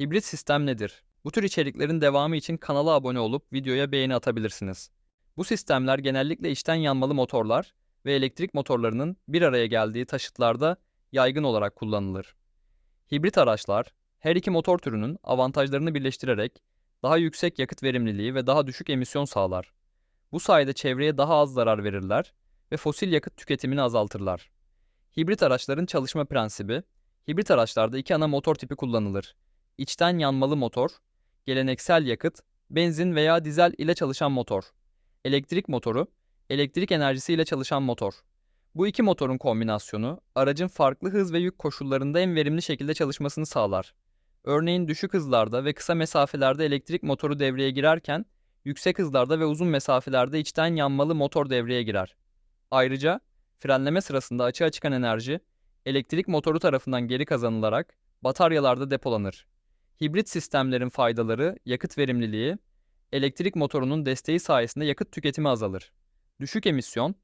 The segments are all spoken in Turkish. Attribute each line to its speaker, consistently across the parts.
Speaker 1: Hibrit sistem nedir? Bu tür içeriklerin devamı için kanala abone olup videoya beğeni atabilirsiniz. Bu sistemler genellikle içten yanmalı motorlar ve elektrik motorlarının bir araya geldiği taşıtlarda yaygın olarak kullanılır. Hibrit araçlar, her iki motor türünün avantajlarını birleştirerek daha yüksek yakıt verimliliği ve daha düşük emisyon sağlar. Bu sayede çevreye daha az zarar verirler ve fosil yakıt tüketimini azaltırlar. Hibrit araçların çalışma prensibi, hibrit araçlarda iki ana motor tipi kullanılır. İçten yanmalı motor, geleneksel yakıt, benzin veya dizel ile çalışan motor. Elektrik motoru, elektrik enerjisi ile çalışan motor. Bu iki motorun kombinasyonu, aracın farklı hız ve yük koşullarında en verimli şekilde çalışmasını sağlar. Örneğin düşük hızlarda ve kısa mesafelerde elektrik motoru devreye girerken, yüksek hızlarda ve uzun mesafelerde içten yanmalı motor devreye girer. Ayrıca, frenleme sırasında açığa çıkan enerji, elektrik motoru tarafından geri kazanılarak bataryalarda depolanır. Hibrit sistemlerin faydaları, yakıt verimliliği, elektrik motorunun desteği sayesinde yakıt tüketimi azalır. Düşük emisyon,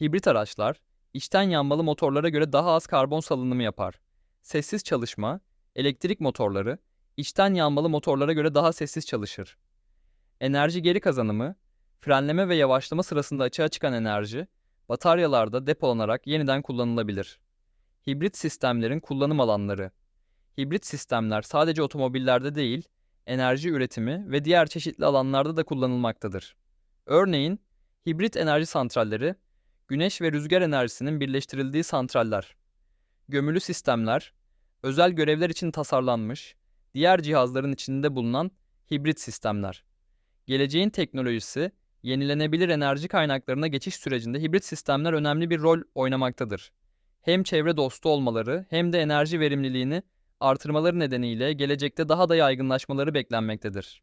Speaker 1: hibrit araçlar, içten yanmalı motorlara göre daha az karbon salınımı yapar. Sessiz çalışma, elektrik motorları, içten yanmalı motorlara göre daha sessiz çalışır. Enerji geri kazanımı, frenleme ve yavaşlama sırasında açığa çıkan enerji, bataryalarda depolanarak yeniden kullanılabilir. Hibrit sistemlerin kullanım alanları Hibrit sistemler sadece otomobillerde değil, enerji üretimi ve diğer çeşitli alanlarda da kullanılmaktadır. Örneğin, hibrit enerji santralleri, güneş ve rüzgar enerjisinin birleştirildiği santraller. Gömülü sistemler, özel görevler için tasarlanmış, diğer cihazların içinde bulunan hibrit sistemler. Geleceğin teknolojisi, yenilenebilir enerji kaynaklarına geçiş sürecinde hibrit sistemler önemli bir rol oynamaktadır. Hem çevre dostu olmaları hem de enerji verimliliğini artırmaları nedeniyle gelecekte daha da yaygınlaşmaları beklenmektedir.